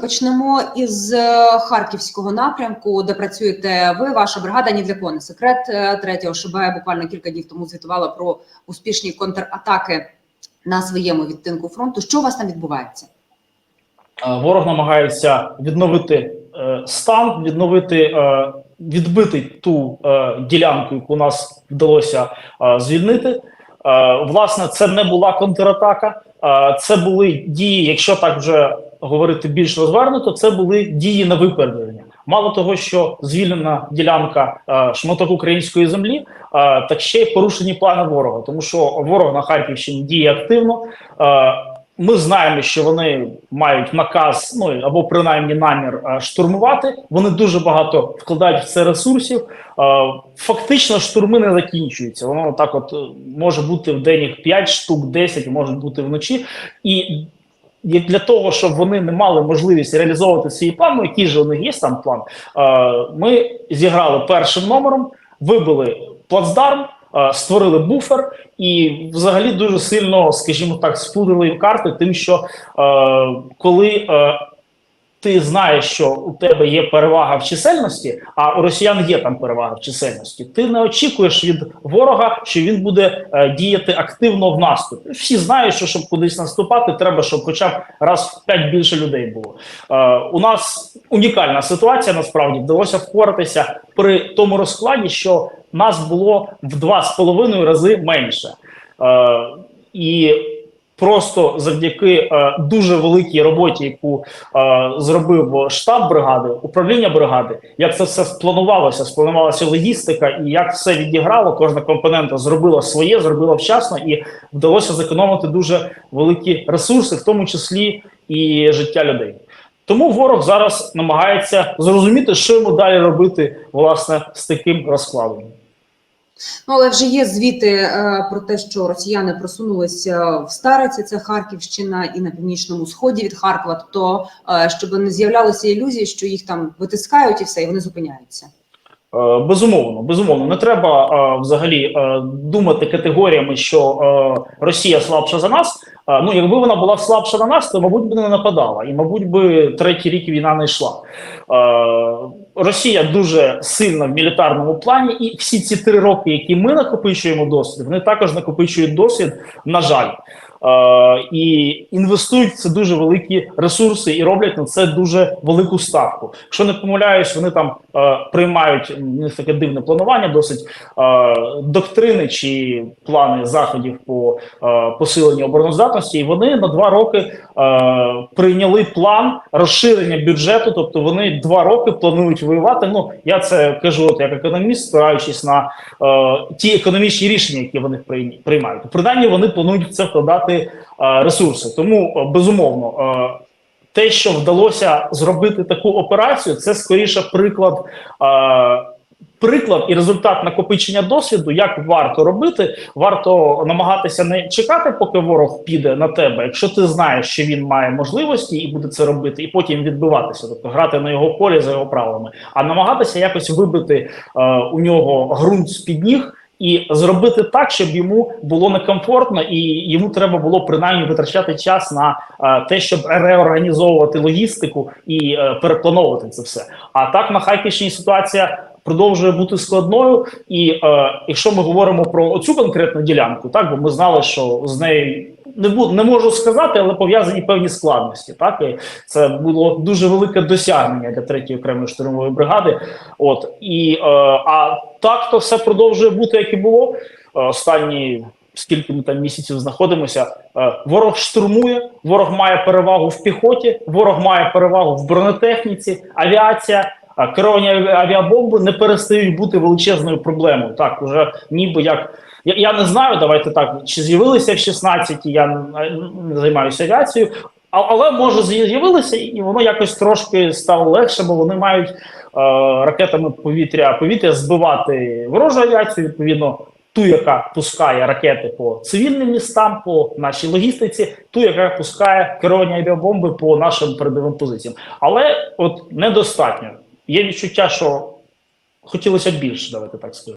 Почнемо із е, харківського напрямку, де працюєте ви, ваша бригада. Ні для кого не секрет. Е, Третя ОШБ буквально кілька днів тому звітувала про успішні контратаки на своєму відтинку фронту. Що у вас там відбувається? Е, Ворог намагається відновити стан, відновити, відбити ту ділянку, яку нас вдалося звільнити. Власне, це не була контратака, це були дії, якщо так вже говорити більш розвернуто, це були дії на випередження. Мало того, що звільнена ділянка е, шматок української землі, е, так ще й порушені плани ворога, тому що ворог на Харківщині діє активно. Е, ми знаємо, що вони мають наказ, ну або принаймні намір е, штурмувати. Вони дуже багато вкладають в це ресурсів. Е, Фактично, штурми не закінчуються. Воно так, от е, може бути в день їх 5 штук, 10, може бути вночі. І для того, щоб вони не мали можливість реалізовувати свій план, ну який же у них є сам план. е, Ми зіграли першим номером, вибили плацдарм. е, Створили буфер і взагалі дуже сильно, скажімо так, сплутали карти, тим, що е, коли ти знаєш, що у тебе є перевага в чисельності, а у росіян є там перевага в чисельності, ти не очікуєш від ворога, що він буде е, діяти активно в наступі. Всі знають, що щоб кудись наступати, треба, щоб хоча б раз в п'ять більше людей було. Е, у нас унікальна ситуація. Насправді вдалося впоратися при тому розкладі, що нас було в два з половиною рази менше. Е, і просто завдяки е, дуже великій роботі, яку е, зробив штаб бригади, управління бригади, як це все спланувалося, спланувалася логістика, і як все відіграло, кожна компонента зробила своє, зробила вчасно, і вдалося зекономити дуже великі ресурси, в тому числі і життя людей. Тому ворог зараз намагається зрозуміти, що йому далі робити власне з таким розкладом. Ну але вже є звіти е, про те, що росіяни просунулися в Стариці, це Харківщина, і на північному сході від Харкова. Тобто, е, щоб не з'являлися ілюзії, що їх там витискають і все, і вони зупиняються. Е, Безумовно, безумовно, не треба е, взагалі е, думати категоріями, що е, Росія слабша за нас. Ну, якби вона була слабша на нас, то мабуть би не нападала, і мабуть би третій рік війна не йшла. Росія дуже сильна в мілітарному плані, і всі ці три роки, які ми накопичуємо досвід, вони також накопичують досвід, на жаль. Е, і інвестують в це дуже великі ресурси і роблять на це дуже велику ставку. Якщо не помиляюсь, вони там е, приймають не таке дивне планування, досить е, доктрини чи плани заходів по посиленню обороноздатності. І вони на два роки прийняли план розширення бюджету. Тобто вони два роки планують воювати. Ну я це кажу, от як економіст, спираючись на е, ті економічні рішення, які вони приймають. Принаймні вони планують в це вкладати е, ресурси. Тому е, безумовно. Е, те, що вдалося зробити таку операцію, це скоріше приклад, е, приклад і результат накопичення досвіду, як варто робити. Варто намагатися не чекати, поки ворог піде на тебе. Якщо ти знаєш, що він має можливості і буде це робити, і потім відбиватися, тобто грати на його полі за його правилами, а намагатися якось вибити е, у нього ґрунт з під ніг. І зробити так, щоб йому було некомфортно, і йому треба було принаймні витрачати час на е, те, щоб реорганізовувати логістику і е, переплановувати це все. А так на Харківщині ситуація продовжує бути складною. І е, якщо ми говоримо про цю конкретну ділянку, так бо ми знали, що з нею не буду не можу сказати, але пов'язані певні складності. Так і це було дуже велике досягнення для третьої окремої штурмової бригади. От і е, а так то все продовжує бути, як і було Е, останні. Скільки ми там місяців знаходимося, е, ворог штурмує, ворог має перевагу в піхоті, ворог має перевагу в бронетехніці, авіація, керовані авіабомби не перестають бути величезною проблемою. Так, уже ніби як я, я не знаю, давайте так, чи з'явилися в 16 я не, займаюся авіацією, а, але може з'явилися, і воно якось трошки стало легше, бо вони мають е, ракетами повітря повітря збивати ворожу авіацію, відповідно. Ту, яка пускає ракети по цивільним містам, по нашій логістиці, ту, яка пускає керовані авіабомби по нашим передовим позиціям. Але от недостатньо. Є відчуття, що хотілося б більше, давайте так скажемо.